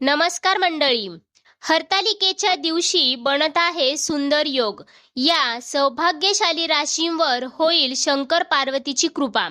नमस्कार मंडळी. हरतालिकेच्या दिवशी बनत आहे सुंदर योग. या सौभाग्यशाली राशींवर होईल शंकर पार्वतीची कृपा.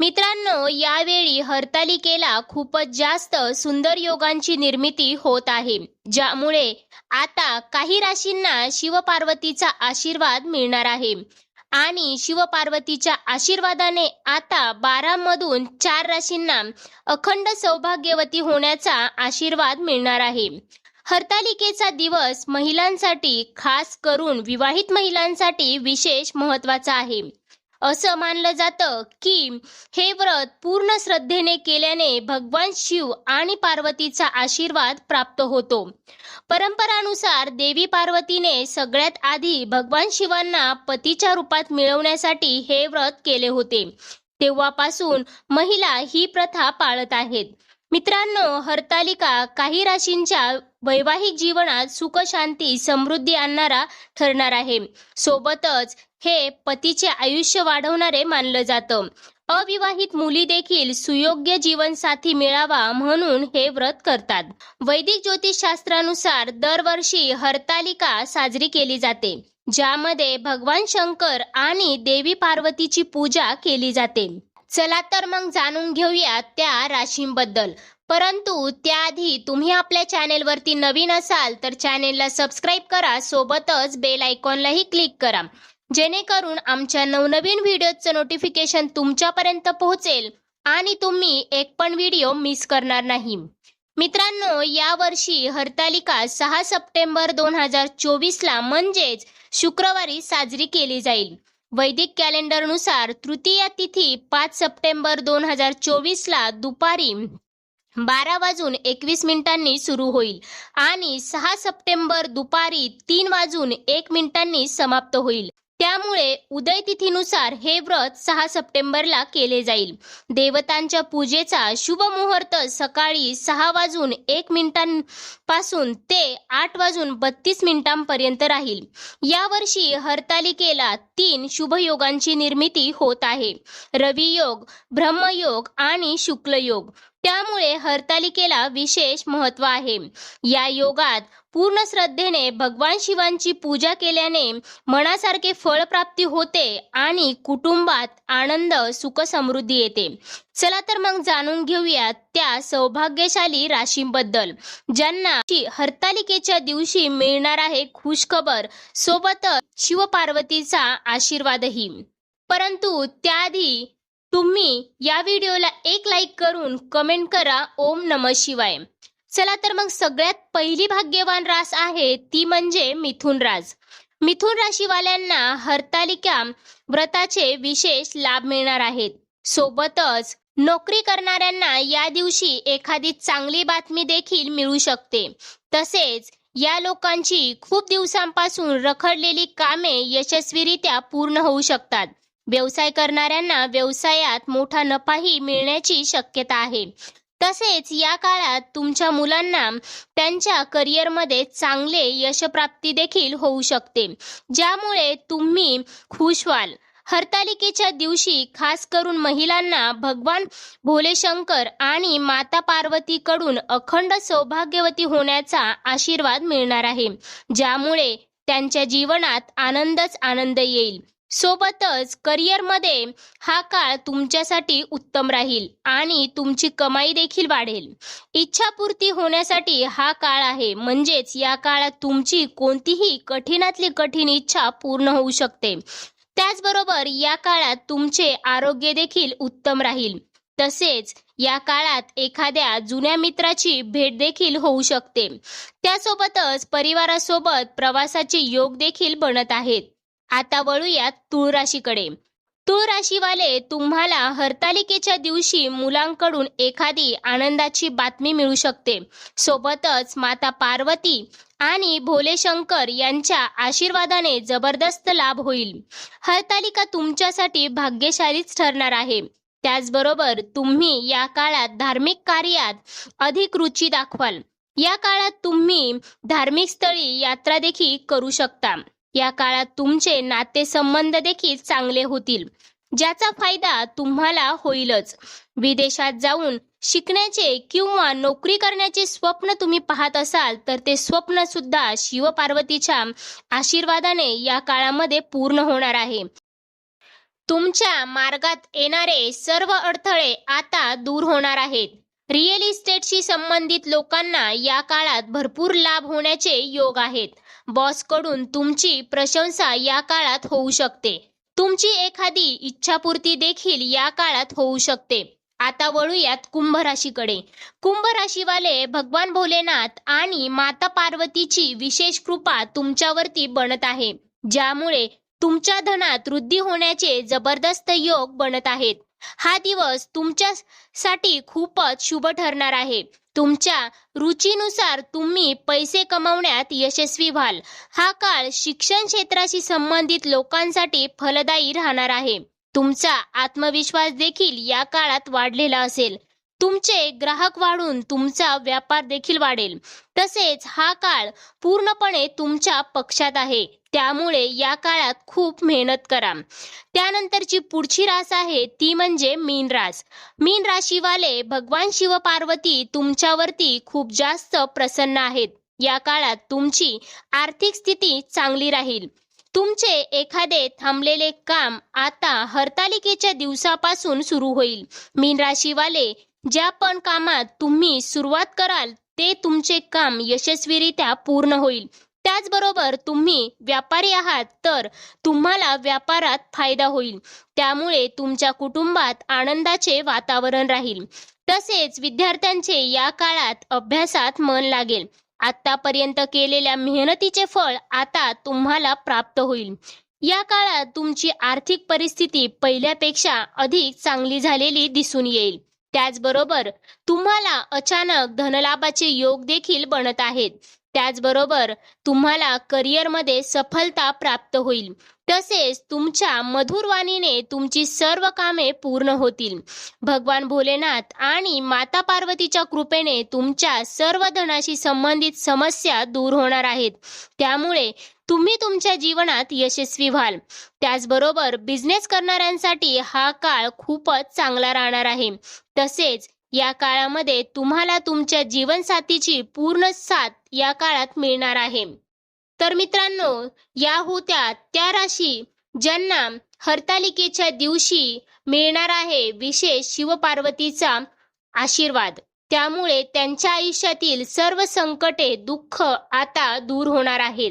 मित्रांनो यावेळी हरतालिकेला खूपच जास्त सुंदर योगांची निर्मिती होत आहे. ज्यामुळे आता काही राशींना शिवपार्वतीचा आशीर्वाद मिळणार आहे. आणि शिवपार्वतीच्या आशीर्वादाने आता बारामधून चार राशींना अखंड सौभाग्यवती होण्याचा आशीर्वाद मिळणार आहे. हरतालिकेचा दिवस महिलांसाठी खास करून विवाहित महिलांसाठी विशेष महत्त्वाचा आहे. असं मानलं जातं की हे व्रत पूर्ण श्रद्धेने केल्याने भगवान शिव आणि पार्वतीचा आशीर्वाद प्राप्त होतो. परंपरानुसार देवी पार्वतीने सगळ्यात आधी भगवान शिवांना पतीच्या रूपात मिळवण्यासाठी हे व्रत केले होते. तेव्हापासून महिला ही प्रथा पाळत आहेत. मित्रांनो हरतालिका काही राशींच्या वैवाहिक जीवनात सुख शांती समृद्धी आणणारा ठरणार आहे. सोबतच हे पतीचे आयुष्य वाढवणारे मानलं जातं. अविवाहित मुली देखील सुयोग्य जीवनसाथी मिळावा म्हणून हे व्रत करतात. वैदिक ज्योतिषशास्त्रानुसार दरवर्षी हरतालिका साजरी केली जाते ज्यामध्ये भगवान शंकर आणि देवी पार्वतीची पूजा केली जाते. चला तर मग जाणून घेऊया त्या राशींबद्दल. परंतु त्याआधी तुम्ही आपल्या चॅनेलवरती नवीन असाल तर चॅनेलला सबस्क्राईब करा सोबतच बेल आयकॉनलाही क्लिक करा. जेणेकरून आमच्या नवनवीन व्हिडिओचं नोटिफिकेशन तुमच्यापर्यंत पोहोचेल आणि तुम्ही एक पण व्हिडिओ मिस करणार नाही. मित्रांनो यावर्षी हरतालिका सहा सप्टेंबर दोन हजार चोवीसला म्हणजेच शुक्रवारी साजरी केली जाईल. वैदिक कॅलेंडरनुसार तृतीया तिथी पाच सप्टेंबर दोन हजार चोवीसला दुपारी बारा वाजून एकवीस मिनिटांनी सुरू होईल आणि सहा सप्टेंबर दुपारी तीन वाजून एक मिनिटांनी समाप्त होईल. त्यामुळे उदय तिथीनुसार हे व्रत सहा सप्टेंबरला केले जाईल. देवतांच्या पूजेचा शुभ मुहूर्त सकाळी सहा वाजून एक मिनिटांपासून ते आठ वाजून बत्तीस मिनिटांपर्यंत राहील. यावर्षी हरतालिकेला तीन शुभयोगांची निर्मिती होत आहे. रवियोग ब्रह्मयोग आणि शुक्लयोग. त्यामुळे हरतालिकेला विशेष महत्त्व आहे. या योगात पूर्ण श्रद्धेने भगवान शिवांची पूजा केल्याने मनासारखे फळ प्राप्ती होते आणि कुटुंबात आनंद सुख समृद्धी येते. चला तर मग जाणून घेऊया त्या सौभाग्यशाली राशींबद्दल ज्यांना हरतालिकेच्या दिवशी मिळणार आहे खुशखबर सोबतच शिवपार्वतीचा आशीर्वादही. परंतु त्याआधी तुम्ही या व्हिडिओला एक लाईक करून कमेंट करा. ओम नम शिवाय. चला तर मग सगळ्यात पहिली भाग्यवान रास आहे ती म्हणजे मिथुन रास. मिथुन राशीवाल्यांना हरतालिका व्रताचे विशेष लाभ मिळणार आहेत. सोबतच नोकरी करणाऱ्यांना या दिवशी एखादी चांगली बातमी देखील मिळू शकते. तसेच या लोकांची खूप दिवसांपासून रखडलेली कामे यशस्वीरित्या पूर्ण होऊ शकतात. व्यवसाय करणाऱ्यांना व्यवसायात मोठा नफाही मिळण्याची शक्यता आहे. तसेच या काळात तुमच्या मुलांना त्यांच्या करिअरमध्ये चांगले यशप्राप्ती देखील होऊ शकते. ज्यामुळे तुम्ही खुश व्हाल. हरतालिकेच्या दिवशी खास करून महिलांना भगवान भोलेशंकर आणि माता पार्वतीकडून अखंड सौभाग्यवती होण्याचा आशीर्वाद मिळणार आहे. ज्यामुळे त्यांच्या जीवनात आनंदच आनंद येईल. सोबतच करिअरमध्ये हा काळ तुमच्यासाठी उत्तम राहील आणि तुमची कमाई देखील वाढेल. इच्छापूर्ती होण्यासाठी हा काळ आहे. म्हणजेच या काळात तुमची कोणतीही कठीणातली कठीण इच्छा पूर्ण होऊ शकते. त्याचबरोबर या काळात तुमचे आरोग्य देखील उत्तम राहील. तसेच या काळात एखाद्या जुन्या मित्राची भेट देखील होऊ शकते. त्यासोबतच परिवारासोबत प्रवासाचे योग देखील बनत आहेत. आता वळूयात तूळ राशीकडे. तूळ राशीवाले तुम्हाला हरतालिकेच्या दिवशी मुलांकडून एखादी आनंदाची बातमी मिळू शकते. सोबतच माता पार्वती आणि भोलेशंकर यांच्या आशीर्वादाने जबरदस्त लाभ होईल. हरतालिका तुमच्यासाठी भाग्यशालीच ठरणार आहे. त्याचबरोबर तुम्ही या काळात धार्मिक कार्यात अधिक रुची दाखवाल. या काळात तुम्ही धार्मिक स्थळी यात्रा देखील करू शकता. या काळात तुमचे नातेसंबंध देखील चांगले होतील. ज्याचा फायदा तुम्हाला होईलच. विदेशात जाऊन शिकण्याचे किंवा नोकरी करण्याचे स्वप्न तुम्ही पाहत असाल तर ते स्वप्न सुद्धा शिवपार्वतीच्या आशीर्वादाने या काळामध्ये पूर्ण होणार आहे. तुमच्या मार्गात येणारे सर्व अडथळे आता दूर होणार आहेत. रिअल इस्टेटशी संबंधित लोकांना या काळात भरपूर लाभ होण्याचे योग आहेत. बॉसकडून तुमची प्रशंसा या काळात होऊ शकते. तुमची एखादी इच्छापूर्ती देखील या काळात होऊ शकते. आता वळूयात कुंभ राशीकडे कुंभ राशीवाले भगवान भोलेनाथ आणि माता पार्वतीची विशेष कृपा तुमच्यावरती बनत आहे ज्यामुळे तुमच्या धनात वृद्धी होण्याचे जबरदस्त योग बनत आहेत. हा दिवस तुमच्यासाठी खूपच शुभ ठरणार आहे. तुमच्या रुचीनुसार तुम्ही पैसे कमवण्यात यशस्वी व्हाल. हा काळ शिक्षण क्षेत्राशी संबंधित लोकांसाठी फलदायी राहणार आहे. तुमचा आत्मविश्वास देखील या काळात वाढलेला असेल. तुमचे ग्राहक वाढून तुमचा व्यापार देखील वाढेल. तसेच हा काळ पूर्णपणे तुमच्या पक्षात आहे. त्यामुळे या काळात खूप मेहनत करा. त्यानंतरची पुढची रास आहे ती म्हणजे मीन रास. मीन राशीवाले भगवान शिव पार्वती तुमच्यावरती खूप जास्त प्रसन्न आहेत. या काळात तुमची आर्थिक स्थिती चांगली राहील. तुमचे एखादे थांबलेले काम आता हरतालिकेच्या दिवसापासून सुरू होईल. मीन राशीवाले ज्या पण कामात तुम्ही सुरुवात कराल ते तुमचे काम यशस्वीरित्या पूर्ण होईल. त्याचबरोबर तुम्ही व्यापारी आहात तर तुम्हाला व्यापारात फायदा होईल. त्यामुळे तुमच्या कुटुंबात आनंदाचे वातावरण राहील. तसेच विद्यार्थ्यांचे या काळात अभ्यासात मन लागेल. आतापर्यंत केलेल्या मेहनतीचे फळ आता तुम्हाला प्राप्त होईल. या काळात तुमची आर्थिक परिस्थिती पहिल्यापेक्षा अधिक चांगली झालेली दिसून येईल. त्याचबरोबर तुम्हाला अचानक धनलाभाचे योग देखील बनत आहेत. त्याचबरोबर तुम्हाला करिअरमध्ये सफलता प्राप्त होईल. तसेच तुमच्या मधुरवाणीने तुमची सर्व कामे पूर्ण होतील. भगवान भोलेनाथ आणि माता पार्वतीच्या कृपेने तुमच्या सर्व धनाशी संबंधित समस्या दूर होणार आहेत. त्यामुळे तुम्ही तुमच्या जीवनात यशस्वी व्हाल. त्याचबरोबर बिझनेस करणाऱ्यांसाठी हा काळ खूपच चांगला राहणार आहे. तसेच या काळामध्ये तुम्हाला तुमच्या जीवनसाथीची पूर्ण साथ या काळात मिळणार आहे. तर मित्रांनो या होत्या त्या राशी ज्यांना हरतालिकेच्या दिवशी मिळणार आहे विशेष शिवपार्वतीचा आशीर्वाद. त्यामुळे त्यांच्या आयुष्यातील सर्व संकटे दुःख आता दूर होणार आहेत.